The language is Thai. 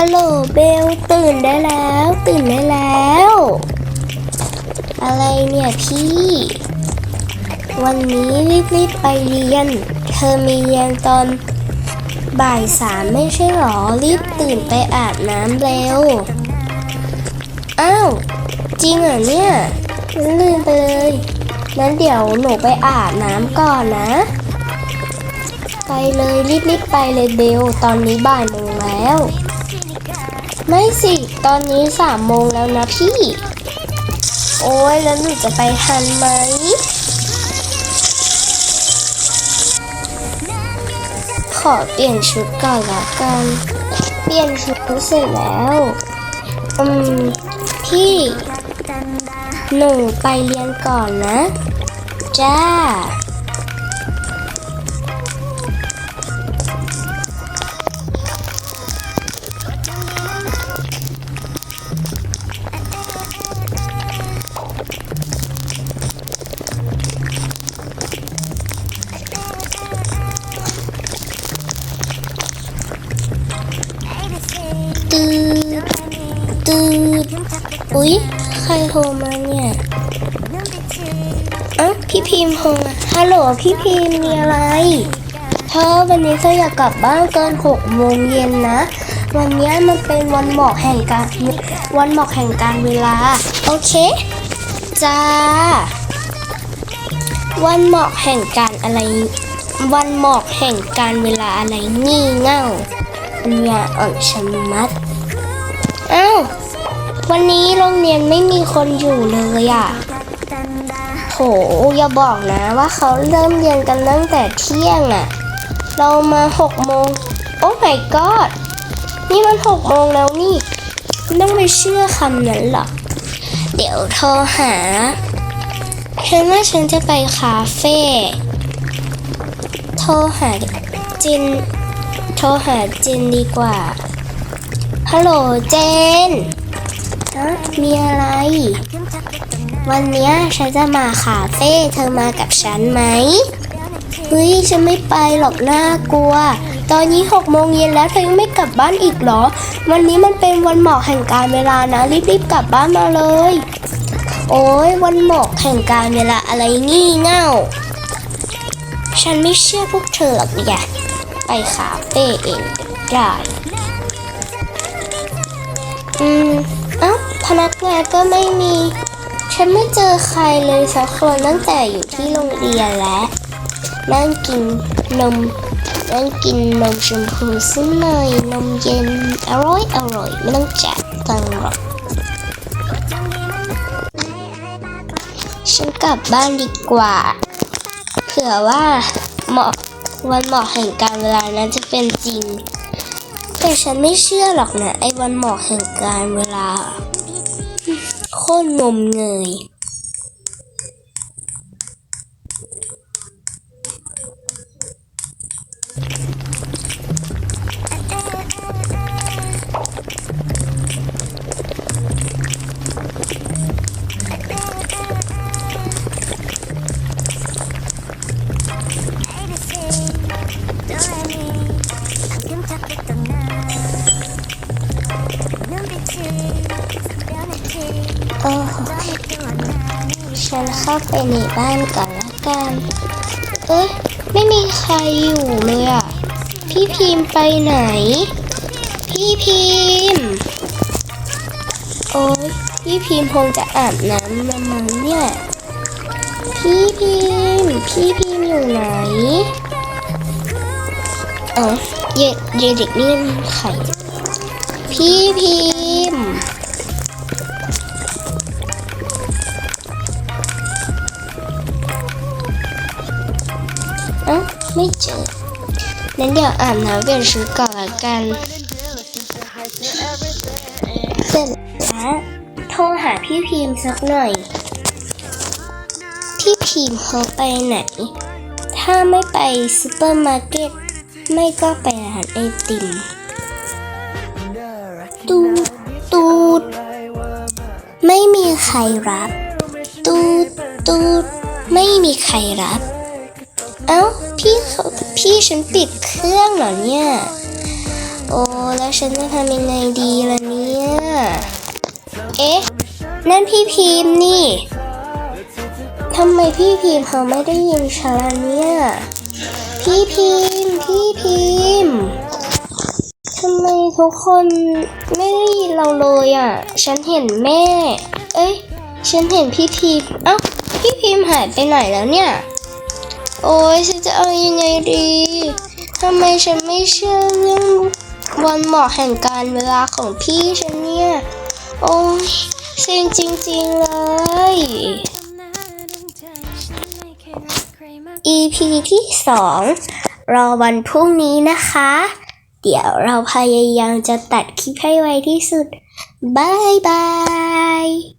ฮัลโหลเบลตื่นได้แล้ว ตื่นได้แล้ว อะไรเนี่ยพี่ วันนี้รีบๆไปเรียน เธอมีเรียนตอนบ่ายสามไม่ใช่หรอ รีบตื่นไปอาบน้ำเร็ว อ้าว จริงเหรอเนี่ยลืมไปเลยงั้นเดี๋ยวหนูไปอาบน้ำก่อนนะ ไปเลยรีบๆไปเลยเบล ตอนนี้บ่ายโมงแล้ว ไม่สิ ตอนนี้สามโมงแล้วนะพี่ โอ้ยแล้วหนูจะไปทันไหม ขอเปลี่ยนชุดก่อนละกัน เปลี่ยนชุดเสร็จแล้ว อืม พี่ หนูไปเรียนก่อนนะ จ้า อุ๊ย ใครโทรมาเนี่ยอะพี่พิมพ์โทรมาฮัลโหลพี่พิมพ์มีอะไรเธอวันนี้เธออยากกลับบ้านเกินหกโมงเย็นนะ วันนี้มันเป็นวันหมอกแห่งการวันหมอกแห่งการเวลา โอเค จ้า วันหมอกแห่งการอะไร วันหมอกแห่งการเวลาอะไรงี่เง่าปัญญาอ่อนชะมัดอ้าว วันนี้โรงเรียนไม่มีคนอยู่เลยอะโถอย่าบอกนะว่าเขาเริ่มเรียนกันตั้งแต่เที่ยงอะ เรามาหกโมง โอ้ my god นี่มันหกโมงแล้วนี่ ต้องไปเชื่อคำนั้นหรอกเดี๋ยวโทรหาฉันว่าฉันจะไปคาเฟ่ โทรหาจิน โทรหาเจนดีกว่า ฮัลโหลเจน ฮะมีอะไร วันนี้ฉันจะมาคาเฟ่เธอมากับฉันไหมเฮ้ยฉันไม่ไปหรอกน่ากลัว ตอนนี้หกโมงเย็นแล้วเธอยังไม่กลับบ้านอีกหรอ วันนี้มันเป็นวันหมอกแห่งการเวลานะรีบๆกลับบ้านมาเลย โอ้ยวันหมอกแห่งการเวลาอะไรงี่เง่า ฉันไม่เชื่อพวกเธอหรอกเนี่ยไปคาเฟ่เองได้อืม พนักงานก็ไม่มี ฉันไม่เจอใครเลยสักคนตั้งแต่อยู่ที่โรงเรียนแล้วนั่งกินนมนั่งกินนมชมพูซึ่งหน่อยนมเย็นอร่อยอร่อยไม่ต้องจ่ายตังค์หรอกฉันกลับบ้านดีกว่า เผื่อว่าเหมาะวันเหมาะแห่งการเวลานั้นจะเป็นจริง แต่ฉันไม่เชื่อหรอกนะไอ้วันเหมาะแห่งการเวลา คตรงมเงย ฉันเข้าไปในบ้านก่อนละกัน เอ๊ะ ไม่มีใครอยู่เลยอะพี่พิมพ์ไปไหน พี่พิมพ์โอ้ยพี่พิมพ์คงจะอาบน้ำละมั้งเนี่ย พี่พิมพ์พี่พิมพ์อยู่ไหน เออเยเยเด็กนี่มันใครพี่พิมพ์ ไม่เจอนั้นเดี๋ยวอาบน้ำเปลี่ยนชุดก่อนละกันเสร็จแล้วโทรหาพี่พิมพ์สักหน่อย พี่พิมพ์เขาไปไหน ถ้าไม่ไปซูเปอร์มาร์เก็ตไม่ก็ไปร้านไอติมตูดตูดไม่มีใครรับ ตูดตูดไม่มีใครรับ เอ้า พี่เขาพี่ฉันปิดเครื่องเหรอเนี่ย โอ้แล้วฉันจะทำยังไงดีล่ะเนี่ย เอ๊ะ นั่นพี่พิมพ์นี่ทำไมพี่พิมพ์เขาไม่ได้ยินฉันล่ะเนี่ย พี่พิมพ์พี่พิมพ์ทำไมทุกคนไม่ได้ยินเราเลยอะ ฉันเห็นแม่ เอ้ย ฉันเห็นพี่พิมพ์เอ้าพี่พิมพ์หายไปไหนแล้วเนี่ย โอ้ยฉันจะเอายังไงดีทำไมฉันไม่เชื่อเรื่องวันเหมาะแห่งการเวลาของพี่ฉันเนี่ย โอ้ยเซ็งจริงๆเลย EP ที่สองรอวันพรุ่งนี้นะคะ เดี๋ยวเราพยายามจะตัดคลิปให้ไวที่สุดบายบาย